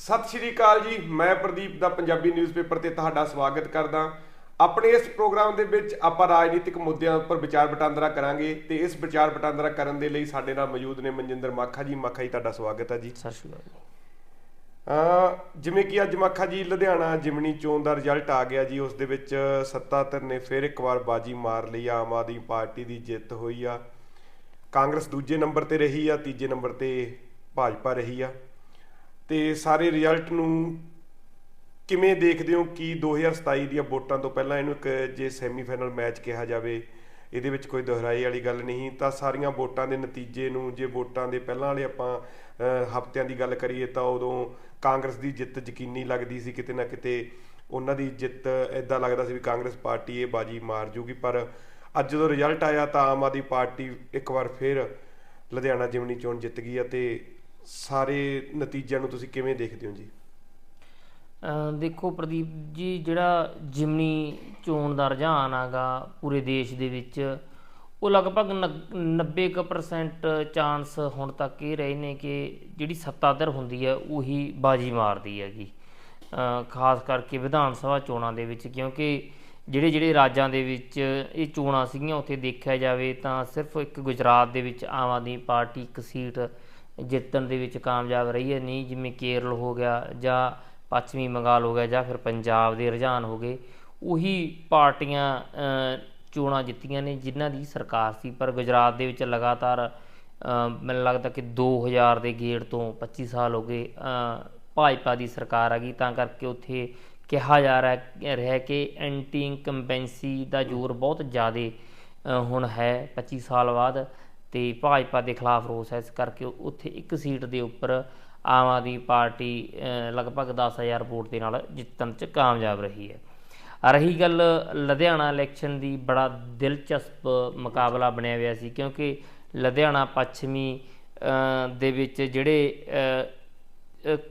ਸਤਿ ਸ਼੍ਰੀ ਅਕਾਲ ਜੀ। ਮੈਂ ਪ੍ਰਦੀਪ ਦਾ ਪੰਜਾਬੀ ਨਿਊਜ਼ਪੇਪਰ ਤੇ ਤੁਹਾਡਾ ਸਵਾਗਤ ਕਰਦਾ। ਆਪਣੇ ਇਸ ਪ੍ਰੋਗਰਾਮ ਦੇ ਵਿੱਚ ਆਪਾਂ ਰਾਜਨੀਤਿਕ ਮੁੱਦਿਆਂ ਉੱਪਰ ਵਿਚਾਰ ਵਟਾਂਦਰਾ ਕਰਾਂਗੇ ਤੇ ਇਸ ਵਿਚਾਰ ਵਟਾਂਦਰਾ ਕਰਨ ਦੇ ਲਈ ਸਾਡੇ ਨਾਲ ਮੌਜੂਦ ਨੇ ਮਨਜਿੰਦਰ ਮਾਖਾ ਜੀ। ਮਾਖਾ ਜੀ ਤੁਹਾਡਾ ਸਵਾਗਤ ਹੈ ਜੀ। ਸਤਿ ਸ਼੍ਰੀ ਅਕਾਲ ਜਿਵੇਂ ਕਿ ਅੱਜ ਮਾਖਾ ਜੀ ਲੁਧਿਆਣਾ ਜਿਮਣੀ ਚੋਣ ਦਾ ਰਿਜ਼ਲਟ ਆ ਗਿਆ ਜੀ। ਉਸ ਦੇ ਵਿੱਚ ਸੱਤਾ ਧਿਰ ਨੇ ਫਿਰ ਇੱਕ ਵਾਰ ਬਾਜੀ ਮਾਰ ਲਈ। ਆਮ ਆਦਮੀ ਪਾਰਟੀ ਦੀ ਜਿੱਤ ਹੋਈ ਆ। ਕਾਂਗਰਸ ਦੂਜੇ ਨੰਬਰ ਤੇ ਰਹੀ ਆ ਤੀਜੇ ਨੰਬਰ ਤੇ ਭਾਜਪਾ ਰਹੀ ਆ। ਤੇ ਸਾਰੇ ਰਿਜ਼ਲਟ ਨੂੰ ਕਿਵੇਂ ਦੇਖਦੇ ਹੋ ਕਿ 2027 ਦੀਆਂ ਵੋਟਾਂ ਤੋਂ ਪਹਿਲਾਂ ਇਹਨੂੰ ਇੱਕ ਜੇ ਸੈਮੀਫਾਈਨਲ ਮੈਚ ਕਿਹਾ ਜਾਵੇ, ਇਹਦੇ ਵਿੱਚ ਕੋਈ ਦੁਹਰਾਈ ਵਾਲੀ ਗੱਲ ਨਹੀਂ, ਤਾਂ ਸਾਰੀਆਂ ਵੋਟਾਂ ਦੇ ਨਤੀਜੇ ਨੂੰ ਜੇ ਵੋਟਾਂ ਦੇ ਪਹਿਲਾਂ ਵਾਲੇ ਆਪਾਂ ਹਫ਼ਤਿਆਂ ਦੀ ਗੱਲ ਕਰੀਏ ਤਾਂ ਉਦੋਂ ਕਾਂਗਰਸ ਦੀ ਜਿੱਤ ਯਕੀਨੀ ਲੱਗਦੀ ਸੀ ਕਿਤੇ ਨਾ ਕਿਤੇ, ਉਹਨਾਂ ਦੀ ਜਿੱਤ ਇਦਾਂ ਲੱਗਦਾ ਸੀ ਵੀ ਕਾਂਗਰਸ ਪਾਰਟੀ ਇਹ ਬਾਜੀ ਮਾਰ ਜੂਗੀ, ਪਰ ਅੱਜ ਜਦੋਂ ਰਿਜ਼ਲਟ ਆਇਆ ਤਾਂ ਆਮ ਆਦਮੀ ਪਾਰਟੀ ਇੱਕ ਵਾਰ ਫਿਰ ਲੁਧਿਆਣਾ ਜਿਮਨੀ ਚੋਣ ਜਿੱਤ ਗਈ ਅਤੇ ਸਾਰੇ ਨਤੀਜਿਆਂ ਨੂੰ ਤੁਸੀਂ ਕਿਵੇਂ ਦੇਖਦੇ ਹੋ ਜੀ? ਦੇਖੋ ਪ੍ਰਦੀਪ ਜੀ, ਜਿਹੜਾ ਜਿਮਨੀ ਚੋਣ ਦਾ ਰੁਝਾਨ ਆਗਾ ਪੂਰੇ ਦੇਸ਼ ਦੇ ਵਿੱਚ, ਉਹ ਲਗਭਗ 90% ਚਾਂਸ ਹੁਣ ਤੱਕ ਇਹ ਰਹੇ ਨੇ ਕਿ ਜਿਹੜੀ ਸੱਤਾਧਰ ਹੁੰਦੀ ਹੈ, ਉਹੀ ਬਾਜੀ ਮਾਰਦੀ ਹੈਗੀ। ਖਾਸ ਕਰਕੇ ਵਿਧਾਨ ਸਭਾ ਚੋਣਾਂ ਦੇ ਵਿੱਚ, ਕਿਉਂਕਿ ਜਿਹੜੇ ਜਿਹੜੇ ਰਾਜਾਂ ਦੇ ਵਿੱਚ ਇਹ ਚੋਣਾਂ ਸੀਗੀਆਂ, ਉੱਥੇ ਦੇਖਿਆ ਜਾਵੇ ਤਾਂ ਸਿਰਫ ਇੱਕ ਗੁਜਰਾਤ ਦੇ ਵਿੱਚ ਆਮ ਆਦਮੀ ਪਾਰਟੀ ਇੱਕ ਸੀਟ ਜਿੱਤਣ ਦੇ ਵਿੱਚ ਕਾਮਯਾਬ ਰਹੀ ਹੈ ਨਹੀਂ ਜਿਵੇਂ ਕੇਰਲ ਹੋ ਗਿਆ ਜਾਂ ਪੱਛਮੀ ਬੰਗਾਲ ਹੋ ਗਿਆ ਜਾਂ ਫਿਰ ਪੰਜਾਬ ਦੇ ਰੁਝਾਨ ਹੋ ਗਏ, ਉਹੀ ਪਾਰਟੀਆਂ ਚੋਣਾਂ ਜਿੱਤੀਆਂ ਨੇ ਜਿਨ੍ਹਾਂ ਦੀ ਸਰਕਾਰ ਸੀ। ਪਰ ਗੁਜਰਾਤ ਦੇ ਵਿੱਚ ਲਗਾਤਾਰ ਮੈਨੂੰ ਲੱਗਦਾ ਕਿ 2000 ਦੇ ਗੇੜ ਤੋਂ 25 ਸਾਲ ਹੋ ਗਏ ਭਾਜਪਾ ਦੀ ਸਰਕਾਰ ਆ ਗਈ। ਤਾਂ ਕਰਕੇ ਉੱਥੇ ਕਿਹਾ ਜਾ ਰਿਹਾ ਰਿਹਾ ਕਿ ਐਂਟੀ ਇਨਕੰਬੈਂਸੀ ਦਾ ਜ਼ੋਰ ਬਹੁਤ ਜ਼ਿਆਦਾ ਹੁਣ ਹੈ। 25 ਸਾਲ ਬਾਅਦ ਤੇ ਭਾਜਪਾ ਦੇ ਖਿਲਾਫ ਰੋਸ ਹੈ। ਇਸ ਕਰਕੇ ਉੱਥੇ ਇੱਕ ਸੀਟ ਦੇ ਉੱਪਰ ਆਮ ਆਦਮੀ ਪਾਰਟੀ ਅ, ਲਗਭਗ 10000 ਵੋਟ ਦੇ ਨਾਲ ਜਿੱਤਣ 'ਚ ਕਾਮਯਾਬ ਰਹੀ ਹੈ। ਰਹੀ ਗੱਲ ਲੁਧਿਆਣਾ ਇਲੈਕਸ਼ਨ ਦੀ ਬੜਾ ਦਿਲਚਸਪ ਮੁਕਾਬਲਾ ਬਣਿਆ ਹੋਇਆ ਸੀ ਕਿਉਂਕਿ ਲੁਧਿਆਣਾ ਪੱਛਮੀ ਦੇ ਵਿੱਚ ਜਿਹੜੇ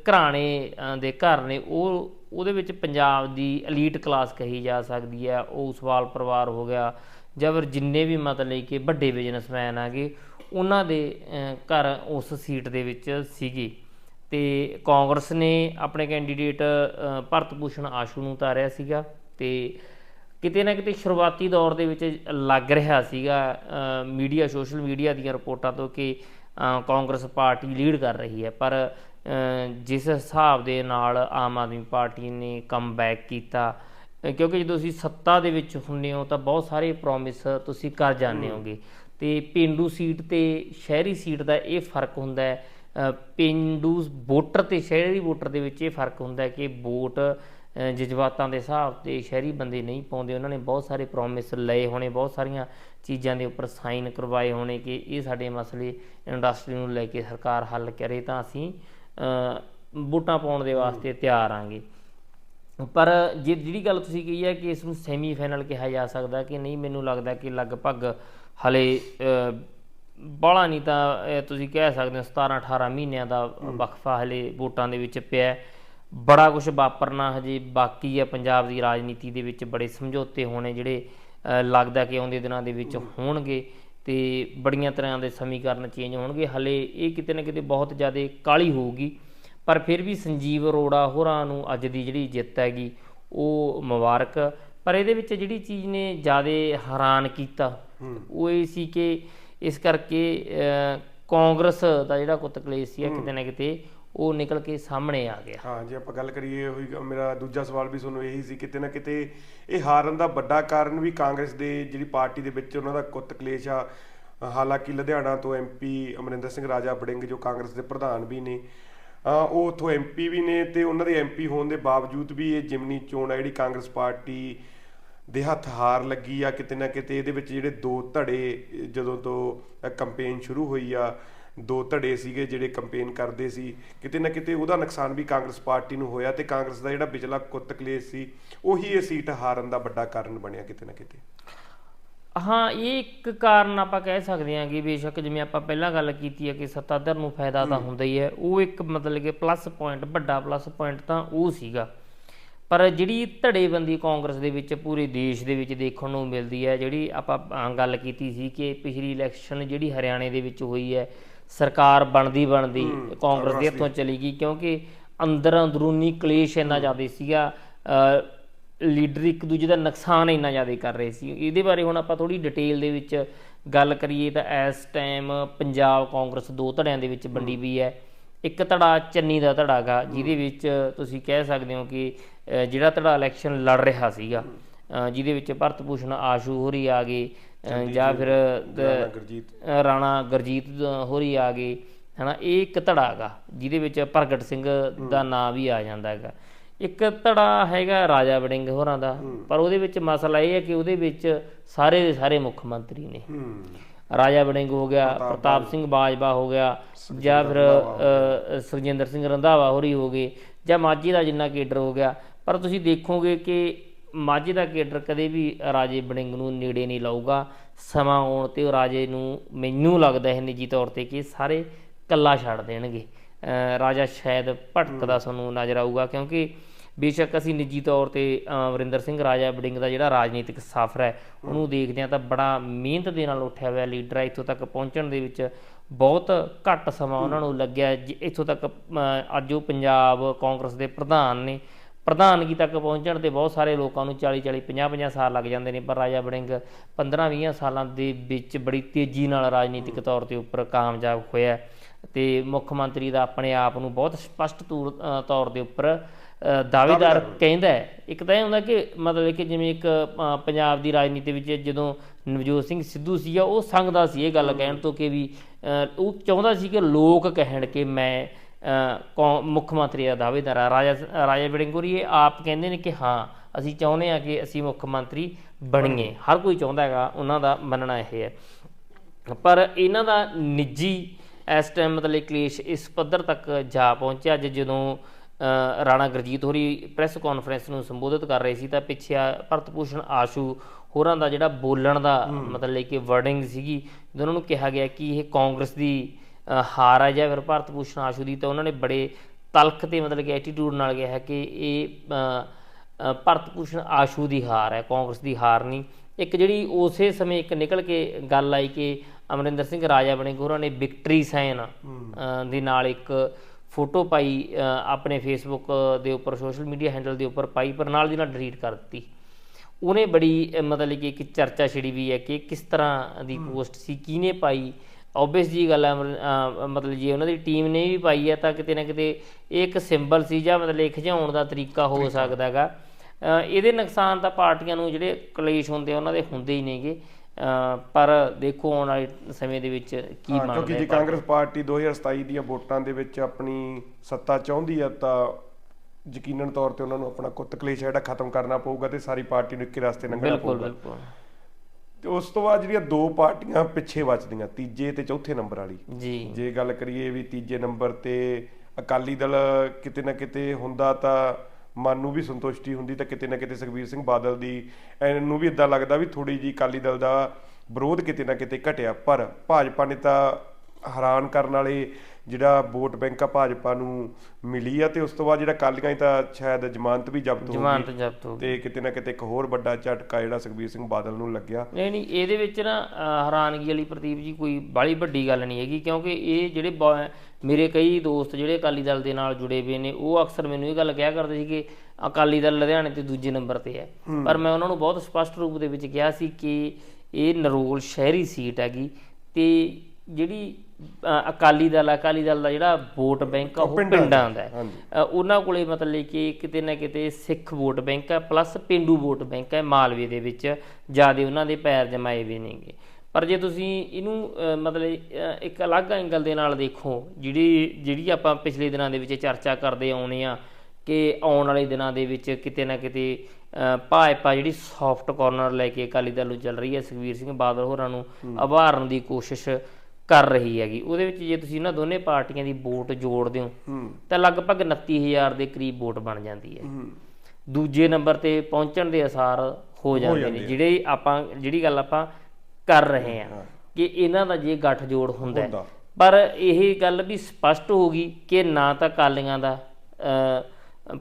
ਘਰਾਣੇ ਦੇ ਘਰ ਨੇ ਉਹ ਉਹਦੇ ਵਿੱਚ ਪੰਜਾਬ ਦੀ ਐਲੀਟ ਕਲਾਸ ਕਹੀ ਜਾ ਸਕਦੀ ਹੈ, ਉਹ ਸਵਾਲ ਪਰਿਵਾਰ ਹੋ ਗਿਆ, ਜਾਂ ਫਿਰ ਜਿੰਨੇ ਵੀ ਮਤਲਬ ਕਿ ਵੱਡੇ ਬਿਜ਼ਨਸਮੈਨ ਆਗੇ, ਉਹਨਾਂ ਦੇ ਘਰ ਉਸ ਸੀਟ ਦੇ ਵਿੱਚ ਸੀਗੇ। ਤੇ ਕਾਂਗਰਸ ਨੇ ਆਪਣੇ ਕੈਂਡੀਡੇਟ ਭਰਤ ਭੂਸ਼ਣ ਆਸ਼ੂ ਨੂੰ ਉਤਾਰਿਆ ਸੀਗਾ, ਤੇ ਕਿਤੇ ਨਾ ਕਿਤੇ ਸ਼ੁਰੂਆਤੀ ਦੌਰ ਦੇ ਵਿੱਚ ਲੱਗ ਰਿਹਾ ਸੀਗਾ ਮੀਡੀਆ ਸੋਸ਼ਲ ਮੀਡੀਆ ਦੀਆਂ ਰਿਪੋਰਟਾਂ ਤੋਂ ਕਿ ਕਾਂਗਰਸ ਪਾਰਟੀ ਲੀਡ ਕਰ ਰਹੀ ਹੈ। ਪਰ ਜਿਸ ਹਿਸਾਬ ਦੇ ਨਾਲ ਆਮ ਆਦਮੀ ਪਾਰਟੀ ਨੇ ਕਮ ਬੈਕ ਕੀਤਾ ਕਿਉਂਕਿ ਜਦੋਂ ਤੁਸੀਂ ਸੱਤਾ ਦੇ ਵਿੱਚ ਹੁੰਦੇ ਹੋ ਤਾਂ ਬਹੁਤ ਸਾਰੇ ਪ੍ਰੋਮਿਸ ਤੁਸੀਂ ਕਰ ਜਾਂਦੇ ਹੋਗੇ। ਤੇ ਪਿੰਡੂ ਸੀਟ ਤੇ ਸ਼ਹਿਰੀ ਸੀਟ ਦਾ ਇਹ ਫ਼ਰਕ ਹੁੰਦਾ ਹੈ ਪਿੰਡੂ ਵੋਟਰ ਤੇ ਸ਼ਹਿਰੀ ਵੋਟਰ ਦੇ ਵਿੱਚ ਇਹ ਫ਼ਰਕ ਹੁੰਦਾ ਹੈ ਕਿ ਵੋਟ ਜਜ਼ਬਾਤਾਂ ਦੇ ਹਿਸਾਬ ਤੇ ਸ਼ਹਿਰੀ ਬੰਦੇ ਨਹੀਂ ਪਾਉਂਦੇ। ਉਹਨਾਂ ਨੇ ਬਹੁਤ ਸਾਰੇ ਪ੍ਰੋਮਿਸ ਲਏ ਹੋਣੇ ਬਹੁਤ ਸਾਰੀਆਂ ਚੀਜ਼ਾਂ ਦੇ ਉੱਪਰ ਸਾਈਨ ਕਰਵਾਏ ਹੋਣੇ ਕਿ ਇਹ ਸਾਡੇ ਮਸਲੇ ਇੰਡਸਟਰੀ ਨੂੰ ਲੈ ਕੇ ਸਰਕਾਰ ਹੱਲ ਕਰੇ ਤਾਂ ਅਸੀਂ ਵੋਟਾਂ ਪਾਉਣ ਦੇ ਵਾਸਤੇ ਤਿਆਰ ਆਂਗੇ। ਪਰ ਜੇ ਜਿਹੜੀ ਗੱਲ ਤੁਸੀਂ ਕਹੀ ਹੈ ਕਿ ਇਸ ਨੂੰ ਸੈਮੀ ਫਾਈਨਲ ਕਿਹਾ ਜਾ ਸਕਦਾ ਕਿ ਨਹੀਂ ਮੈਨੂੰ ਲੱਗਦਾ ਕਿ ਲਗਭਗ ਹਲੇ ਬਾਲਾ ਨਹੀਂ ਤਾਂ ਤੁਸੀਂ ਕਹਿ ਸਕਦੇ ਹੋ 17 18 ਮਹੀਨਿਆਂ ਦਾ ਵਕਫਾ ਹਲੇ ਵੋਟਾਂ ਦੇ ਵਿੱਚ ਪਿਆ ਹੈ। ਬੜਾ ਕੁਝ ਵਾਪਰਨਾ ਹਜੇ ਬਾਕੀ ਹੈ ਪੰਜਾਬ ਦੀ ਰਾਜਨੀਤੀ ਦੇ ਵਿੱਚ ਬੜੇ ਸਮਝੌਤੇ ਹੋਣੇ ਜਿਹੜੇ ਲੱਗਦਾ ਕਿ ਆਉਂਦੇ ਦਿਨਾਂ ਦੇ ਵਿੱਚ ਹੋਣਗੇ ਤੇ ਬੜੀਆਂ ਤਰ੍ਹਾਂ ਦੇ ਸਮੀਕਰਨ ਚੇਂਜ ਹੋਣਗੇ। ਹਲੇ ਇਹ ਕਿਤੇ ਨਾ ਕਿਤੇ ਬਹੁਤ ਜ਼ਿਆਦਾ ਕਾਲੀ ਹੋਊਗੀ ਪਰ ਫਿਰ ਵੀ ਸੰਜੀਵ ਅਰੋੜਾ ਹੋਰਾਂ ਨੂੰ ਅੱਜ ਦੀ ਜਿਹੜੀ ਜਿੱਤ ਹੈਗੀ ਉਹ ਮੁਬਾਰਕ। ਪਰ ਇਹਦੇ ਵਿੱਚ ਜਿਹੜੀ ਚੀਜ਼ ਨੇ ਜ਼ਿਆਦਾ ਹੈਰਾਨ ਕੀਤਾ ਉਹ ਇਹ ਸੀ ਕਿ ਇਸ ਕਰਕੇ ਕਾਂਗਰਸ ਦਾ ਜਿਹੜਾ ਕੁੱਤਕਲੇਸ਼ ਸੀ ਕਿਤੇ ਨਾ ਕਿਤੇ ਉਹ ਨਿਕਲ ਕੇ ਸਾਹਮਣੇ ਆ ਗਿਆ। ਹਾਂ ਜੇ ਆਪਾਂ ਗੱਲ ਕਰੀਏ ਹੋਈ ਮੇਰਾ ਦੂਜਾ ਸਵਾਲ ਵੀ ਤੁਹਾਨੂੰ ਇਹੀ ਸੀ ਕਿਤੇ ਨਾ ਕਿਤੇ ਇਹ ਹਾਰਨ ਦਾ ਵੱਡਾ ਕਾਰਨ ਵੀ ਕਾਂਗਰਸ ਦੇ ਜਿਹੜੀ ਪਾਰਟੀ ਦੇ ਵਿੱਚ ਉਹਨਾਂ ਦਾ ਕੁੱਤ ਕਲੇਸ਼ ਆ। ਹਾਲਾਂਕਿ ਲੁਧਿਆਣਾ ਤੋਂ ਐਮਪੀ ਅਮਰਿੰਦਰ ਸਿੰਘ ਰਾਜਾ ਬੜਿੰਗ ਜੋ ਕਾਂਗਰਸ ਦੇ ਪ੍ਰਧਾਨ ਵੀ ਨੇ ਅ, ਉਹ ਉਥੋਂ ਐਮਪੀ ਵੀ ਨੇ ਤੇ ਉਹਨਾਂ ਦੇ ਐਮਪੀ ਹੋਣ ਦੇ ਬਾਵਜੂਦ ਵੀ ਇਹ ਜਿਮਨੀ ਚੋਣ ਆ ਜਿਹੜੀ ਕਾਂਗਰਸ ਪਾਰਟੀ ਦੇ ਹੱਥ ਹਾਰ ਲੱਗੀ ਆ ਕਿਤੇ ਨਾ ਕਿਤੇ ਇਹਦੇ ਵਿੱਚ ਜਿਹੜੇ ਦੋ ਧੜੇ ਜਦੋਂ ਤੋਂ ਕੰਪੇਨ ਸ਼ੁਰੂ ਹੋਈ ਆ ਦੋ ਧੜੇ ਸੀਗੇ ਜਿਹੜੇ ਕੰਪੇਨ ਕਰਦੇ ਸੀ। ਕਿਤੇ ਨਾ ਕਿਤੇ ਉਹਦਾ ਨੁਕਸਾਨ ਵੀ ਕਾਂਗਰਸ ਪਾਰਟੀ ਨੂੰ ਹੋਇਆ ਤੇ ਕਾਂਗਰਸ ਦਾ ਜਿਹੜਾ ਵਿਚਲਾ ਕੁੱਤ ਕਲੇਸ਼ ਸੀ ਉਹੀ ਇਹ ਸੀਟ ਹਾਰਨ ਦਾ ਵੱਡਾ ਕਾਰਨ ਬਣਿਆ ਕਿਤੇ ਨਾ ਕਿਤੇ। ਹਾਂ ਇਹ ਇੱਕ ਕਾਰਨ ਆਪਾਂ ਕਹਿ ਸਕਦੇ ਹਾਂ ਕਿ ਬੇਸ਼ੱਕ ਜਿਵੇਂ ਆਪਾਂ ਪਹਿਲਾਂ ਗੱਲ ਕੀਤੀ ਹੈ ਕਿ ਸੱਤਾਧਰ ਨੂੰ ਫਾਇਦਾ ਤਾਂ ਹੁੰਦਾ ਹੀ ਹੈ ਉਹ ਇੱਕ ਮਤਲਬ ਕਿ ਪਲੱਸ ਪੁਆਇੰਟ ਵੱਡਾ ਪਲੱਸ ਪੁਆਇੰਟ ਤਾਂ ਉਹ ਸੀਗਾ। ਪਰ ਜਿਹੜੀ ਧੜੇਬੰਦੀ ਕਾਂਗਰਸ ਦੇ ਵਿੱਚ ਪੂਰੇ ਦੇਸ਼ ਦੇ ਵਿੱਚ ਦੇਖਣ ਨੂੰ ਮਿਲਦੀ ਹੈ ਜਿਹੜੀ ਆਪਾਂ ਗੱਲ ਕੀਤੀ ਸੀ ਕਿ ਪਿਛਲੀ ਇਲੈਕਸ਼ਨ ਜਿਹੜੀ ਹਰਿਆਣੇ ਦੇ ਵਿੱਚ ਹੋਈ ਹੈ ਸਰਕਾਰ ਬਣਦੀ ਬਣਦੀ ਕਾਂਗਰਸ ਦੇ ਹੱਥੋਂ ਚਲੀ ਗਈ ਕਿਉਂਕਿ ਅੰਦਰ ਅੰਦਰੂਨੀ ਕਲੇਸ਼ ਇੰਨਾ ਜ਼ਿਆਦਾ ਸੀਗਾ ਲੀਡਰ ਇੱਕ ਦੂਜੇ ਦਾ ਨੁਕਸਾਨ ਇੰਨਾ ਜ਼ਿਆਦਾ ਕਰ ਰਹੇ ਸੀ। ਇਹਦੇ ਬਾਰੇ ਹੁਣ ਆਪਾਂ ਥੋੜੀ ਡਿਟੇਲ ਦੇ ਵਿੱਚ ਗੱਲ ਕਰੀਏ ਤਾਂ ਇਸ ਟਾਈਮ ਪੰਜਾਬ ਕਾਂਗਰਸ ਦੋ ਧੜਿਆਂ ਦੇ ਵਿੱਚ ਵੰਡੀ ਵੀ ਹੈ। ਇੱਕ ਧੜਾ ਚੰਨੀ ਦਾ ਧੜਾ ਗਾ ਜਿਹਦੇ ਵਿੱਚ ਤੁਸੀਂ ਕਹਿ ਸਕਦੇ ਹੋ ਕਿ ਜਿਹੜਾ ਧੜਾ ਇਲੈਕਸ਼ਨ ਲੜ ਰਿਹਾ ਸੀਗਾ ਜਿਹਦੇ ਵਿੱਚ ਭਰਤ ਭੂਸ਼ਣ ਆਸ਼ੂ ਹੋਰੀ ਆ ਗਏ ਜਾਂ ਫਿਰ ਰਾਣਾ ਗੁਰਜੀਤ। ਹੋਰੀ ਆ ਗਏ ਹਨਾ ਇਹ ਇੱਕ ਧੜਾ ਗਾ ਜਿਹਦੇ ਵਿੱਚ ਪ੍ਰਗਟ ਸਿੰਘ ਦਾ ਨਾਂ ਵੀ ਆ ਜਾਂਦਾ ਹੈਗਾ। ਇੱਕ ਧੜਾ ਹੈਗਾ ਰਾਜਾ ਵੜਿੰਗ ਹੋਰਾਂ ਦਾ ਪਰ ਉਹਦੇ ਵਿੱਚ ਮਸਲਾ ਇਹ ਹੈ ਕਿ ਉਹਦੇ ਵਿੱਚ ਸਾਰੇ ਦੇ ਸਾਰੇ ਮੁੱਖ ਮੰਤਰੀ ਨੇ। ਰਾਜਾ ਵੜਿੰਗ ਹੋ ਗਿਆ ਪ੍ਰਤਾਪ ਸਿੰਘ ਬਾਜਵਾ ਹੋ ਗਿਆ ਜਾਂ ਫਿਰ ਸੁਖਜਿੰਦਰ ਸਿੰਘ ਰੰਧਾਵਾ ਹੋਰੀ ਹੋ ਗਏ ਜਾਂ ਮਾਝੀ ਦਾ ਜਿੰਨਾ ਕੇਡਰ ਹੋ ਗਿਆ। ਪਰ ਤੁਸੀਂ ਦੇਖੋਗੇ ਕਿ ਮਾਝੀ ਦਾ ਕੇਡਰ ਕਦੇ ਵੀ ਰਾਜੇ ਵੜਿੰਗ ਨੂੰ ਨੇੜੇ ਨਹੀਂ ਲਾਊਗਾ। ਸਮਾਂ ਆਉਣ ਤੇ ਉਹ ਰਾਜੇ ਨੂੰ ਮੈਨੂੰ ਲੱਗਦਾ ਹੈ ਨਿੱਜੀ ਤੌਰ ਤੇ ਕਿ ਸਾਰੇ ਕੱਲਾ ਛੱਡ ਦੇਣਗੇ। ਰਾਜਾ ਸ਼ਾਇਦ ਭਟਕਦਾ ਤੁਹਾਨੂੰ ਨਜ਼ਰ ਆਊਗਾ ਕਿਉਂਕਿ ਬੇਸ਼ੱਕ ਅਸੀਂ ਨਿੱਜੀ ਤੌਰ ਤੇ ਵਰਿੰਦਰ ਸਿੰਘ ਰਾਜਾ ਵੜਿੰਗ ਦਾ ਜਿਹੜਾ ਰਾਜਨੀਤਿਕ ਸਫ਼ਰ ਹੈ ਉਹਨੂੰ ਦੇਖਦੇ ਹਾਂ ਤਾਂ ਬੜਾ ਮਿਹਨਤ ਦੇ ਨਾਲ ਉੱਠਿਆ ਹੋਇਆ ਲੀਡਰ ਹੈ। ਇੱਥੋਂ ਤੱਕ ਪਹੁੰਚਣ ਦੇ ਵਿੱਚ ਬਹੁਤ ਘੱਟ ਸਮਾਂ ਉਹਨਾਂ ਨੂੰ ਲੱਗਿਆ। ਜ- ਇੱਥੋਂ ਤੱਕ ਅੱਜ ਉਹ ਪੰਜਾਬ ਕਾਂਗਰਸ ਦੇ ਪ੍ਰਧਾਨ ਨੇ ਪ੍ਰਧਾਨਗੀ ਤੱਕ ਪਹੁੰਚਣ ਤੇ ਬਹੁਤ ਸਾਰੇ ਲੋਕਾਂ ਨੂੰ 40 40 50 50 ਸਾਲ ਲੱਗ ਜਾਂਦੇ ਨੇ ਪਰ ਰਾਜਾ ਵੜਿੰਗ 15 20 ਸਾਲਾਂ ਦੇ ਵਿੱਚ ਬੜੀ ਤੇਜ਼ੀ ਨਾਲ ਰਾਜਨੀਤਿਕ ਤੌਰ ਤੇ ਉੱਪਰ ਕਾਮਯਾਬ ਹੋਇਆ। ਤੇ ਮੁੱਖ ਮੰਤਰੀ ਦਾ ਆਪਣੇ ਆਪ ਨੂੰ ਬਹੁਤ ਸਪਸ਼ਟ ਤੌਰ ਦੇ ਉੱਪਰ ਦਾਅਵੇਦਾਰ ਕਹਿੰਦਾ ਹੈ। ਇੱਕ ਤਾਂ ਇਹ ਹੁੰਦਾ ਕਿ ਮਤਲਬ ਕਿ ਜਿਵੇਂ ਇੱਕ ਪੰਜਾਬ ਦੀ ਰਾਜਨੀਤੀ ਵਿੱਚ ਜਦੋਂ ਨਵਜੋਤ ਸਿੰਘ ਸਿੱਧੂ ਸੀਗਾ ਉਹ ਸੰਗਦਾ ਸੀ ਇਹ ਗੱਲ ਕਹਿਣ ਤੋਂ ਕਿ ਵੀ ਉਹ ਚਾਹੁੰਦਾ ਸੀ ਕਿ ਲੋਕ ਕਹਿਣ ਕਿ ਮੈਂ ਮੁੱਖ ਮੰਤਰੀ ਦਾ ਦਾਅਵੇਦਾਰ ਆ ਰਾਜਾ ਰਾਜਾ ਵੜਿੰਗੁਰੀ ਇਹ ਆਪ ਕਹਿੰਦੇ ਨੇ ਕਿ ਹਾਂ ਅਸੀਂ ਚਾਹੁੰਦੇ ਹਾਂ ਕਿ ਅਸੀਂ ਮੁੱਖ ਮੰਤਰੀ ਬਣੀਏ। ਹਰ ਕੋਈ ਚਾਹੁੰਦਾ ਹੈਗਾ ਉਹਨਾਂ ਦਾ ਮੰਨਣਾ ਇਹ ਹੈ। ਪਰ ਇਹਨਾਂ ਦਾ ਨਿੱਜੀ ਇਸ ਟਾਈਮ ਮਤਲਬ ਕਲੇਸ਼ ਇਸ ਪੱਧਰ ਤੱਕ ਜਾ ਪਹੁੰਚਿਆ ਅੱਜ ਜਦੋਂ ਰਾਣਾ ਗੁਰਜੀਤ ਹੋਰੀ ਪ੍ਰੈਸ ਕਾਨਫਰੰਸ ਨੂੰ ਸੰਬੋਧਿਤ ਕਰ ਰਹੇ ਸੀ ਤਾਂ ਪਿੱਛੇ ਆ ਭਰਤ ਭੂਸ਼ਣ ਆਸ਼ੂ ਹੋਰਾਂ ਦਾ ਜਿਹੜਾ ਬੋਲਣ ਦਾ ਮਤਲਬ ਕਿ ਵਰਡਿੰਗ ਸੀਗੀ ਜਦੋਂ ਉਹਨਾਂ ਨੂੰ ਕਿਹਾ ਗਿਆ ਕਿ ਇਹ ਕਾਂਗਰਸ ਦੀ ਹਾਰ ਹੈ ਜਾਂ ਫਿਰ ਭਰਤ ਭੂਸ਼ਣ ਆਸ਼ੂ ਦੀ ਤਾਂ ਉਹਨਾਂ ਨੇ ਬੜੇ ਤਲਖ ਤੇ ਮਤਲਬ ਕਿ ਐਟੀਟਿਊਡ ਨਾਲ ਕਿਹਾ ਕਿ ਇਹ ਭਰਤ ਭੂਸ਼ਣ ਆਸ਼ੂ ਦੀ ਹਾਰ ਹੈ ਕਾਂਗਰਸ ਦੀ ਹਾਰ ਨਹੀਂ। ਇੱਕ ਜਿਹੜੀ ਉਸੇ ਸਮੇਂ ਇੱਕ ਨਿਕਲ ਕੇ ਗੱਲ ਆਈ ਕਿ ਅਮਰਿੰਦਰ ਸਿੰਘ ਰਾਜਾ ਬਣੇ ਹੋਰਾਂ ਨੇ ਵਿਕਟਰੀ ਸਾਈਨ ਦੇ ਨਾਲ ਇੱਕ ਫੋਟੋ ਪਾਈ ਆਪਣੇ ਫੇਸਬੁੱਕ ਦੇ ਉੱਪਰ ਸੋਸ਼ਲ ਮੀਡੀਆ ਹੈਂਡਲ ਦੇ ਉੱਪਰ ਪਾਈ ਪਰ ਨਾਲ ਦੀ ਨਾਲ ਡਿਲੀਟ ਕਰ ਦਿੱਤੀ। ਉਹਨੇ ਬੜੀ ਮਤਲਬ ਕਿ ਇੱਕ ਚਰਚਾ ਛਿੜੀ ਵੀ ਹੈ ਕਿ ਕਿਸ ਤਰ੍ਹਾਂ ਦੀ ਪੋਸਟ ਸੀ ਕਿਹਨੇ ਪਾਈ ਆਬਵੀਅਸ ਜੀ ਗੱਲ ਹੈ ਮਤਲਬ ਜੀ ਉਹਨਾਂ ਦੀ ਟੀਮ ਨੇ ਵੀ ਪਾਈ ਹੈ ਤਾਂ ਕਿਤੇ ਨਾ ਕਿਤੇ ਇਹ ਇੱਕ ਸਿੰਬਲ ਸੀ ਜਾਂ ਮਤਲਬ ਇਹ ਖਿਚਾਉਣ ਦਾ ਤਰੀਕਾ ਹੋ ਸਕਦਾ ਹੈਗਾ। ਇਹਦੇ ਨੁਕਸਾਨ ਤਾਂ ਪਾਰਟੀਆਂ ਨੂੰ ਜਿਹੜੇ ਕਲੇਸ਼ ਹੁੰਦੇ ਆ, ਉਹਨਾਂ ਦੇ ਹੁੰਦੇ ਹੀ ਨੇਗੇ। ਪਰ ਦੇਖੋ ਆਉਣ ਵਾਲੇ ਸਮੇਂ ਦੇ ਵਿੱਚ ਕੀ ਹਾਂ, ਕਿਉਂਕਿ ਜੇ ਕਾਂਗਰਸ ਪਾਰਟੀ 2027 ਦੀਆਂ ਵੋਟਾਂ ਦੇ ਵਿੱਚ ਆਪਣੀ ਸੱਤਾ ਚਾਹੁੰਦੀ ਹੈ ਤਾਂ ਯਕੀਨਨ ਤੌਰ ਤੇ ਉਹਨਾਂ ਨੂੰ ਆਪਣਾ ਕੁੱਤ ਕਲੇਸ਼ ਜਿਹੜਾ ਖਤਮ ਕਰਨਾ ਪਊਗਾ ਤੇ ਸਾਰੀ ਪਾਰਟੀ ਨੂੰ ਇੱਕੇ ਰਸਤੇ ਲੰਘਣਾ ਬਿਲਕੁਲ ਪਊਗਾ। ਬਿਲਕੁਲ। ਤੇ ਉਸ ਤੋਂ ਬਾਅਦ ਜਿਹੜੀਆਂ ਦੋ ਪਾਰਟੀਆਂ ਪਿੱਛੇ ਬਚਦੀਆਂ ਤੀਜੇ ਤੇ ਚੌਥੇ ਨੰਬਰ ਵਾਲੀ। ਜੀ। ਜੇ ਗੱਲ ਕਰੀਏ ਵੀ ਤੀਜੇ ਨੰਬਰ ਤੇ ਅਕਾਲੀ ਦਲ ਕਿਤੇ ਨਾ ਕਿਤੇ ਹੁੰਦਾ ਤਾਂ ਮਨ ਨੂੰ ਵੀ ਸੰਤੁਸ਼ਟੀ ਹੁੰਦੀ ਤਾਂ ਕਿਤੇ ਨਾ ਕਿਤੇ ਸੁਖਬੀਰ ਸਿੰਘ ਬਾਦਲ ਦੀ ਇਹਨੂੰ ਵੀ ਇਦਾਂ ਲੱਗਦਾ ਵੀ ਥੋੜੀ ਜੀ ਅਕਾਲੀ ਦਲ ਦਾ ਵਿਰੋਧ ਕਿਤੇ ਨਾ ਕਿਤੇ ਘਟਿਆ। ਪਰ ਭਾਜਪਾ ਨੇ ਤਾਂ ਹੈਰਾਨ ਕਰਨ ਵਾਲੇ ਜਿਹੜਾ ਵੋਟ ਬੈਂਕ ਆ ਭਾਜਪਾ ਨੂੰ ਮਿਲੀ ਆ ਤੇ ਉਸ ਤੋਂ ਬਾਅਦ ਜਿਹੜਾ ਅਕਾਲੀਆਂ ਦੀ ਤਾਂ ਸ਼ਾਇਦ ਜ਼ਮਾਨਤ ਵੀ ਜ਼ਬਤ ਹੋ ਜ਼ਮਾਨਤ ਗਈ ਜ਼ਬਤ ਹੋ ਗਈ। ਤੇ ਕਿਤੇ ਨਾ ਕਿਤੇ ਇੱਕ ਹੋਰ ਵੱਡਾ ਝਟਕਾ ਜਿਹੜਾ ਸੁਖਬੀਰ ਸਿੰਘ ਬਾਦਲ ਨੂੰ ਲੱਗਿਆ। ਨਹੀਂ ਨਹੀਂ ਇਹਦੇ ਵਿੱਚ ਨਾ ਹੈਰਾਨਗੀ ਵਾਲੀ ਪ੍ਰਦੀਪ ਜੀ ਕੋਈ ਬਾਲੀ ਵੱਡੀ ਗੱਲ ਨਹੀਂ ਹੈਗੀ ਕਿਉਂਕਿ ਇਹ ਜਿਹੜੇ ਮੇਰੇ ਕਈ ਦੋਸਤ ਜਿਹੜੇ ਅਕਾਲੀ ਦਲ ਦੇ ਨਾਲ ਜੁੜੇ ਹੋਏ ਨੇ ਉਹ ਅਕਸਰ ਮੈਨੂੰ ਇਹ ਗੱਲ ਕਿਹਾ ਕਰਦੇ ਸੀ ਕਿ ਅਕਾਲੀ ਦਲ ਲੁਧਿਆਣੇ ਤੇ ਦੂਜੇ ਨੰਬਰ ਤੇ ਹੈ। ਪਰ ਮੈਂ ਉਹਨਾਂ ਨੂੰ ਬਹੁਤ ਸਪਸ਼ਟ ਰੂਪ ਦੇ ਵਿੱਚ ਕਿਹਾ ਸੀ ਕਿ ਇਹ ਨਰੋਲ ਸ਼ਹਿਰੀ ਸੀਟ ਹੈਗੀ ਤੇ ਜਿਹੜੀ ਅਕਾਲੀ ਦਲ ਆ, ਅਕਾਲੀ ਦਲ ਦਾ ਜਿਹੜਾ ਵੋਟ ਬੈਂਕ ਆ ਉਹ ਪਿੰਡਾਂ ਦਾ ਹੈ। ਉਹਨਾਂ ਕੋਲੇ ਮਤਲਬ ਕਿ ਕਿਤੇ ਨਾ ਕਿਤੇ ਸਿੱਖ ਵੋਟ ਬੈਂਕ ਹੈ ਪਲੱਸ ਪਿੰਡੂ ਵੋਟ ਬੈਂਕ ਹੈ ਮਾਲਵੇ ਦੇ ਵਿੱਚ ਜ਼ਿਆਦਾ ਉਹਨਾਂ ਦੇ ਪੈਰ ਜਮਾਏ ਵੀ ਨੇਗੇ। ਪਰ ਜੇ ਤੁਸੀਂ ਇਹਨੂੰ ਮਤਲਬ ਇੱਕ ਅਲੱਗ ਐਂਗਲ ਦੇ ਨਾਲ ਦੇਖੋ ਜਿਹੜੀ ਜਿਹੜੀ ਆਪਾਂ ਪਿਛਲੇ ਦਿਨਾਂ ਦੇ ਵਿੱਚ ਚਰਚਾ ਕਰਦੇ ਆਉਨੇ ਆ ਕਿ ਆਉਣ ਵਾਲੇ ਦਿਨਾਂ ਦੇ ਵਿੱਚ ਕਿਤੇ ਨਾ ਕਿਤੇ ਭਾਜਪਾ ਜਿਹੜੀ ਸੌਫਟ ਕਾਰਨਰ ਲੈ ਕੇ ਅਕਾਲੀ ਦਲ ਨੂੰ ਚੱਲ ਰਹੀ ਹੈ ਸੁਖਵੀਰ ਸਿੰਘ ਬਾਦਲ ਹੋਰਾਂ ਨੂੰ ਉਭਾਰਨ ਦੀ ਕੋਸ਼ਿਸ਼ ਕਰ ਰਹੀ ਹੈਗੀ। ਉਹਦੇ ਵਿੱਚ ਜੇ ਤੁਸੀਂ ਇਹਨਾਂ ਦੋਨੇ ਪਾਰਟੀਆਂ ਦੀ ਵੋਟ ਜੋੜਦੇ ਹੋ ਤਾਂ ਲਗਭਗ 29000 ਦੇ ਕਰੀਬ ਵੋਟ ਬਣ ਜਾਂਦੀ ਹੈ। ਦੂਜੇ ਨੰਬਰ ਤੇ ਪਹੁੰਚਣ ਦੇ ਅਸਾਰ ਹੋ ਜਾਂਦੇ ਨੇ। ਜਿਹੜੇ ਆਪਾਂ ਜਿਹੜੀ ਗੱਲ ਆਪਾਂ ਕਰ ਰਹੇ ਹਾਂ ਕਿ ਇਹਨਾਂ ਦਾ ਜੇ ਗੱਠ ਜੋੜ ਹੁੰਦਾ। ਪਰ ਇਹ ਗੱਲ ਵੀ ਸਪਸ਼ਟ ਹੋ ਗਈ ਕਿ ਨਾ ਤਾਂ ਕਾਲੀਆਂ ਦਾ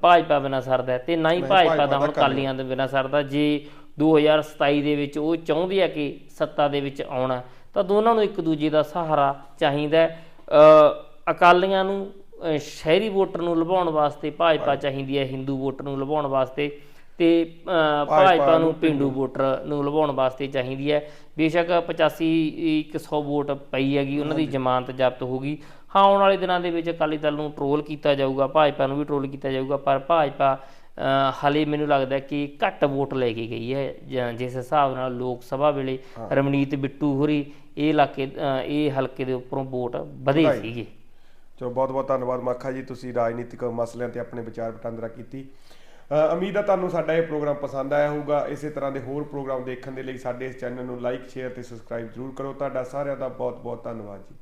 ਭਾਜਪਾ ਬਿਨਾਂ ਸਰਦਾ ਤੇ ਨਾ ਹੀ ਭਾਜਪਾ ਦਾ ਹੁਣ ਕਾਲੀਆਂ ਦੇ ਬਿਨਾਂ ਸਰਦਾ। ਜੇ 2027 ਦੇ ਵਿੱਚ ਉਹ ਚਾਹੁੰਦੇ ਆ ਕਿ ਸੱਤਾ ਦੇ ਵਿੱਚ ਆਉਣਾ ਤਾਂ ਦੋਨਾਂ ਨੂੰ ਇੱਕ ਦੂਜੇ ਦਾ ਸਹਾਰਾ ਚਾਹੀਦਾ ਹੈ। ਅ, ਅਕਾਲੀਆਂ ਨੂੰ ਸ਼ਹਿਰੀ ਵੋਟਰ ਨੂੰ ਲੁਭਾਉਣ ਵਾਸਤੇ ਭਾਜਪਾ ਚਾਹੀਦੀ ਹੈ ਹਿੰਦੂ ਵੋਟਰ ਨੂੰ ਲੁਭਾਉਣ ਵਾਸਤੇ ਤੇ ਭਾਜਪਾ ਨੂੰ ਪਿੰਡੂ ਵੋਟਰ ਨੂੰ ਲੁਭਾਉਣ ਵਾਸਤੇ ਚਾਹੀਦੀ ਹੈ। ਬੇਸ਼ੱਕ 85 100 ਵੋਟ ਪਈ ਹੈਗੀ ਉਹਨਾਂ ਦੀ ਜ਼ਮਾਨਤ ਜ਼ਬਤ ਹੋਗੀ ਹਾਂ ਆਉਣ ਵਾਲੇ ਦਿਨਾਂ ਦੇ ਵਿੱਚ ਅਕਾਲੀ ਦਲ ਨੂੰ ਟਰੋਲ ਕੀਤਾ ਜਾਊਗਾ ਭਾਜਪਾ ਨੂੰ ਵੀ ਟਰੋਲ ਕੀਤਾ ਜਾਊਗਾ ਪਰ ਭਾਜਪਾ ਹਾਲੇ ਮੈਨੂੰ ਲੱਗਦਾ ਕਿ ਘੱਟ ਵੋਟ ਲੈ ਕੇ ਗਈ ਹੈ ਜਿਸ ਹਿਸਾਬ ਨਾਲ ਲੋਕ ਸਭਾ ਵੇਲੇ ਰਮਨੀਤ ਬਿੱਟੂ ਹੋਰੀ ਇਹ ਇਲਾਕੇ ਇਹ ਹਲਕੇ ਦੇ ਉੱਪਰੋਂ ਵੋਟ ਵਧੇ। ਸੀਗੇ। ਚਲੋ ਬਹੁਤ ਬਹੁਤ ਧੰਨਵਾਦ ਮਾਖਾ ਜੀ ਤੁਸੀਂ ਰਾਜਨੀਤਿਕ ਮਸਲਿਆਂ ਤੇ ਆਪਣੇ ਵਿਚਾਰ ਵਟਾਂਦਰਾ ਕੀਤੀ। ਉਮੀਦ ਹੈ ਤੁਹਾਨੂੰ ਸਾਡਾ ਇਹ ਪ੍ਰੋਗਰਾਮ ਪਸੰਦ ਆਇਆ ਹੋਊਗਾ। ਇਸੇ ਤਰ੍ਹਾਂ ਦੇ ਹੋਰ ਪ੍ਰੋਗਰਾਮ ਦੇਖਣ ਦੇ ਲਈ ਸਾਡੇ ਇਸ ਚੈਨਲ ਨੂੰ ਲਾਈਕ ਸ਼ੇਅਰ ਤੇ ਸਬਸਕ੍ਰਾਈਬ ਜ਼ਰੂਰ ਕਰੋ। ਤੁਹਾਡਾ ਸਾਰਿਆਂ ਦਾ ਬਹੁਤ ਬਹੁਤ ਧੰਨਵਾਦ ਜੀ।